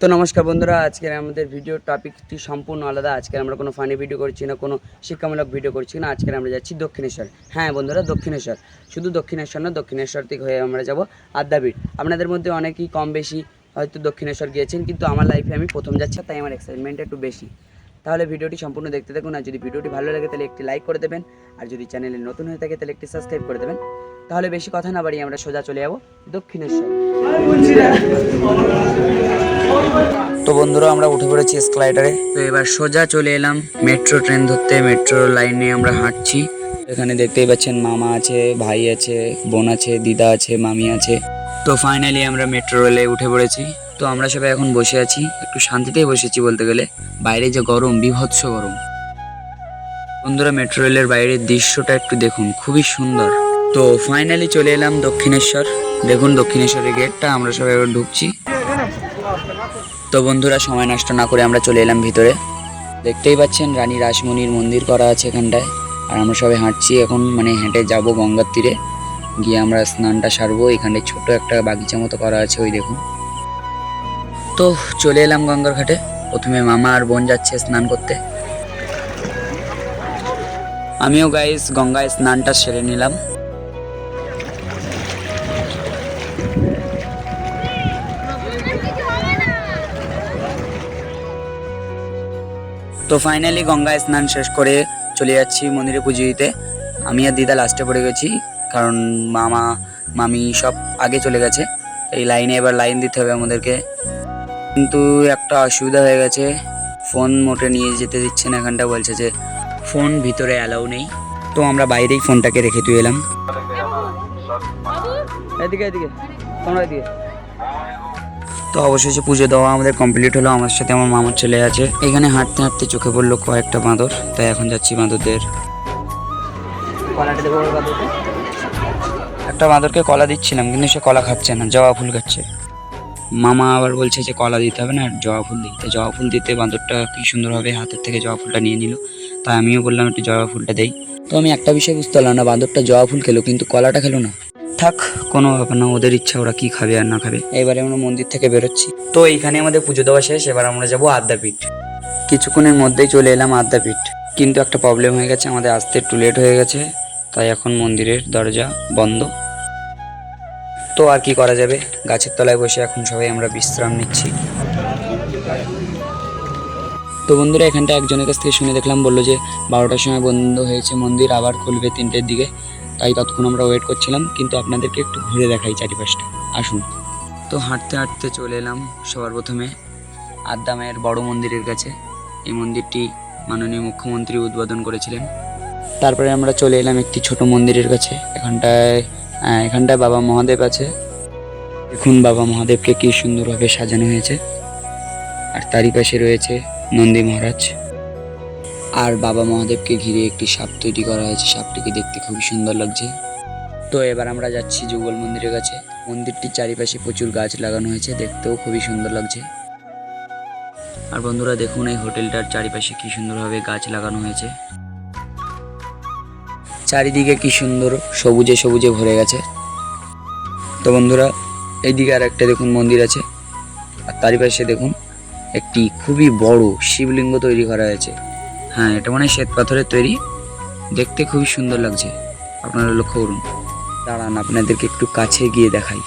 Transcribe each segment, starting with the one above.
তো নমস্কার বন্ধুরা, আজকের আমাদের ভিডিও টপিকটি সম্পূর্ণ আলাদা। আজকে আমরা কোনো ফানি ভিডিও করছি না, কোনো শিক্ষামূলক ভিডিও করছি না। আজকে আমরা যাচ্ছি দক্ষিণেশ্বর। হ্যাঁ বন্ধুরা, দক্ষিণেশ্বর। শুধু দক্ষিণেশ্বর না, দক্ষিণেশ্বর থেকে হয়ে আমরা যাব আদ্যাপীঠ। আপনাদের মধ্যে অনেকেই কম বেশি হয়তো দক্ষিণেশ্বর গিয়েছেন, কিন্তু আমার লাইফে আমি প্রথম যাচ্ছি, তাই আমার এক্সাইটমেন্ট একটু বেশি। তাহলে ভিডিওটি সম্পূর্ণ দেখতে থাকুন, আর যদি ভিডিওটি ভালো লাগে, তাহলে একটি লাইক করে দেবেন। আর যদি চ্যানেলে নতুন হয়ে থাকে, তাহলে একটি সাবস্ক্রাইব করে দেবেন। তাহলে বেশি কথা না বাড়িয়ে আমরা সোজা চলে যাব দক্ষিণেশ্বর। বন্ধুরা, আমরা উঠে পড়েছি স্কাইডারে তো এবার সোজা চলে এলাম মেট্রো ট্রেন ধরতে। মেট্রো লাইনে আমরা হাঁটছি। এখানে দেখতেই পাচ্ছেন মামা আছে, ভাই আছে, বোন আছে, দিদা আছে, মামি আছে। তো ফাইনালি আমরা মেট্রো রেলে উঠে পড়েছি। তো আমরা সবাই এখন বসে আছি, একটু শান্তিতেই বসেছি বলতে গেলে। বাইরে যে গরম, বিভৎস গরম। বন্ধুরা মেট্রো রেলের বাইরের দৃশ্যটা একটু দেখুন, খুবই সুন্দর। তো ফাইনালি চলে এলাম দক্ষিণেশ্বর। দেখুন দক্ষিণেশ্বরের গেটটা আমরা সবাই এবার ঢুকছি। তো বন্ধুরা, সময় নষ্ট না করে আমরা চলে এলাম ভিতরে। দেখতেই পাচ্ছেন, রানী রাসমণির মন্দির করা আছে এখানটায়। আর আমরা সবাই হাঁটছি, এখন মানে হেঁটে যাব গঙ্গার তীরে। গিয়ে আমরা স্নানটা সারবো এখানে ছোট একটা বাগিচা মতো করা আছে, ওই দেখুন। তো চলে এলাম গঙ্গার ঘাটে। প্রথমে মামা আর বোন যাচ্ছে স্নান করতে। আমিও গাইস গঙ্গায় স্নানটা সেরে নিলাম। তো ফাইনালি গঙ্গায় স্নান শেষ করে চলে যাচ্ছি মন্দিরে পুজো দিতে। আমি আর দিদা লাস্টে পড়ে গেছি কারণ মামা মামি সব আগে চলে গেছে। এই লাইনে এবার লাইন দিতে হবে আমাদেরকে। কিন্তু একটা অসুবিধা হয়ে গেছে ফোন মোটে নিয়ে যেতে দিচ্ছে না এখানটা বলছে যে ফোন ভিতরে অ্যালাউ নেই। তো আমরা বাইরেই ফোনটাকে রেখে তুই এলাম। এদিকে এদিকে তোমরা এদিকে তো অবশেষে পুজো দেওয়া আমাদের কমপ্লিট হলো আমার সাথে আমার মামার ছেলে আছে। এখানে হাঁটতে হাঁটতে চোখে পড়ল কয়েকটা বাঁদর তাই এখন যাচ্ছি বাঁদরদের। একটা বাঁদরকে কলা দিচ্ছিলাম কিন্তু সে কলা খাচ্ছে না জবা ফুল খাচ্ছে। মামা আবার বলছে যে কলা দিতে হবে না জবা ফুল দিতে জবা ফুল দিতে বাঁদরটা কি সুন্দরভাবে হাতের থেকে জবা ফুলটা নিয়ে নিল। তাই আমিও বললাম একটু জবা ফুলটা দেই। তো আমি একটা বিষয় বুঝতে পারলাম না বাঁদরটা জবা ফুল খেলো কিন্তু কলাটা খেলো না। থাক, কোনো ব্যাপার না, ওদের ইচ্ছা, ওরা কি খাবে আর না খাবে। এবারে আমরা মন্দির থেকে বেরোচ্ছি। তো এইখানে আমাদের পুজো দেওয়া শেষ, এবার আমরা যাব আদ্যাপীঠ কিছুক্ষণের মধ্যেই চলে এলাম আদ্যাপীঠ কিন্তু একটা প্রবলেম হয়ে গেছে, আমাদের আসতে একটু লেট হয়ে গেছে, তাই এখন মন্দিরের দরজা বন্ধ। তো আর কি করা যাবে? গাছের তলায় বসে এখন সবাই আমরা বিশ্রাম নিচ্ছি। তো বন্ধুরা, এখানটা একজনের কাছ থেকে শুনে দেখলাম, বলল যে বারোটার সময় বন্ধ হয়েছে মন্দির, আবার খুলবে তিনটের দিকে। তাই ততক্ষণ আমরা ওয়েট করছিলাম কিন্তু আপনাদেরকে একটু ঘুরে দেখাই চারিপাশটা। আসুন। তো হাঁটতে হাঁটতে চলে এলাম সবার প্রথমে আদ্দামের বড় মন্দিরের কাছে। এই মন্দিরটি মাননীয় মুখ্যমন্ত্রী উদ্বোধন করেছিলেন। তারপরে আমরা চলে এলাম একটি ছোট মন্দিরের কাছে। এখানটায় এখানটায় বাবা মহাদেব আছে। দেখুন বাবা মহাদেবকে কি সুন্দরভাবে সাজানো হয়েছে। আর তারই পাশে রয়েছে নন্দী মহারাজ। আর বাবা মহাদেবকে ঘিরে একটি সাপ তৈরি করা হয়েছে। সাপটিকে দেখতে খুবই সুন্দর লাগছে। তো এবার আমরা যাচ্ছি যুগল মন্দিরের কাছে। মন্দিরটির চারিপাশে প্রচুর গাছ লাগানো হয়েছে। দেখতেও খুবই সুন্দর লাগছে। আর বন্ধুরা, দেখুন এই হোটেলটার চারিপাশে কি সুন্দরভাবে গাছ লাগানো হয়েছে। চারিদিকে কি সুন্দর সবুজে সবুজে ভরে গেছে। তো বন্ধুরা এইদিকে আর একটা দেখুন মন্দির আছে। আর তারই পাশে দেখুন, একটি খুবই বড় শিবলিঙ্গ তৈরি করা হয়েছে। হ্যাঁ এটা মানে শ্বেত পাথরের তৈরি। দেখতে খুবই সুন্দর লাগছে। আপনারা লক্ষ্য করুন। দাঁড়ান, আপনাদেরকে একটু কাছে গিয়ে দেখাই।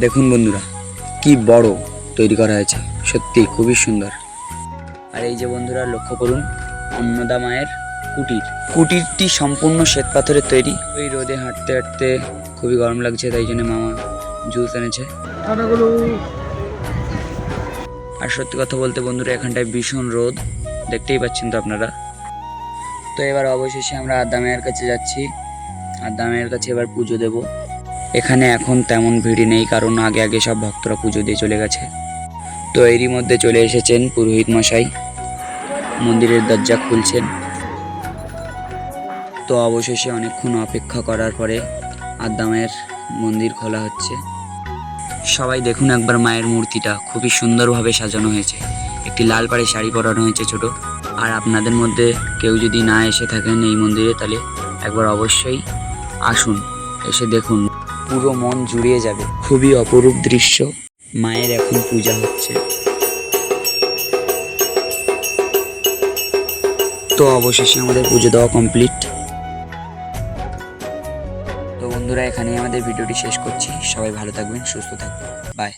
দেখুন বন্ধুরা, কি বড় তৈরি করা হয়েছে। সত্যি খুবই সুন্দর। আর এই যে বন্ধুরা, লক্ষ্য করুন, অন্নদা মায়ের কুটির। কুটিরটি সম্পূর্ণ শ্বেত পাথরের তৈরি। ওই রোদে হাঁটতে হাঁটতে খুবই গরম লাগছে, তাই জন্য মামা জুস এনেছে। আর সত্যি কথা বলতে বন্ধুরা, এখানটায় ভীষণ রোদ। দেখতেই পাচ্ছেন তো আপনারা। তো এবার অবশেষে আমরা আদামের কাছে যাচ্ছি। আদামের কাছে এবার পুজো দেব। এখানে এখন তেমন ভিড় নেই, কারণ আগে আগে সব ভক্তরা পুজো দিয়ে চলে গেছে। তো এরই মধ্যে চলে এসেছেন পুরোহিত মশাই। মন্দিরের দরজা খুলছেন। তো অবশেষে অনেকক্ষণ অপেক্ষা করার পরে আদামের মন্দির খোলা হচ্ছে। সবাই দেখুন একবার মায়ের মূর্তিটা, খুবই সুন্দরভাবে সাজানো হয়েছে। একটি লাল পাড়ে শাড়ি পরানো হয়েছে ছোট। আর আপনাদের মধ্যে কেউ যদি না এসে থাকেন এই মন্দিরে, তাহলে একবার অবশ্যই আসুন। এসে দেখুন, পুরো মন জুড়িয়ে যাবে। খুবই অপরূপ দৃশ্য। মায়ের এখন পূজা হচ্ছে। তো অবশেষে আমাদের পুজো দেওয়া কমপ্লিট তো বন্ধুরা, এখানেই আমাদের ভিডিওটি শেষ করছি। সবাই ভালো থাকবেন, সুস্থ থাকবেন। বাই